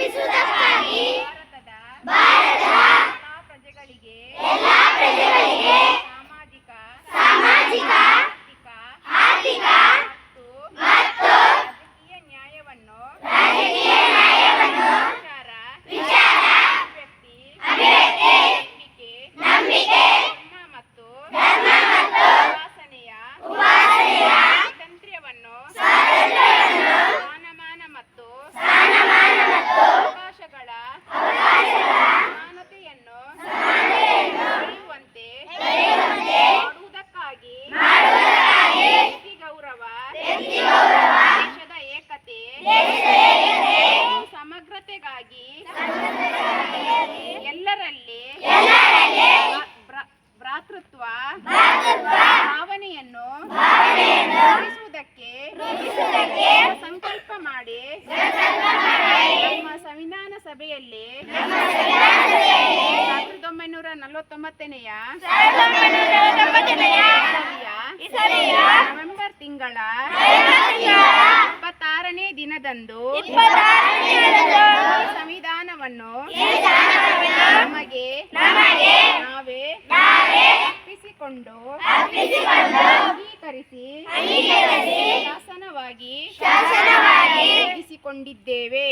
we Sampai sudah ಸಣ್ಣದರಾಗಿ ಎಲ್ಲರಲ್ಲಿ ಭ್ರಾತೃತ್ವ ಭಾವನೆಯನ್ನು ರೂಪಿಸುವುದಕ್ಕೆ ಸಂಕಲ್ಪ ಮಾಡಿ ನಮ್ಮ ಸಂವಿಧಾನ ಸಭೆಯಲ್ಲಿ ಸಾವಿರದ ಒಂಬೈನೂರ ನಲವತ್ತೊಂಬತ್ತನೆಯ ನವೆಂಬರ್ ತಿಂಗಳ ಇಪ್ಪತ್ತಾರನೇ ದಿನದಂದು ಸಂವಿಧಾನವನ್ನು ನಮಗೆ ನಾವೇ ಅರ್ಪಿಸಿಕೊಂಡು ಅಂಗೀಕರಿಸಿ ಶಾಸನವಾಗಿ ರೂಪಿಸಿಕೊಂಡಿದ್ದೇವೆ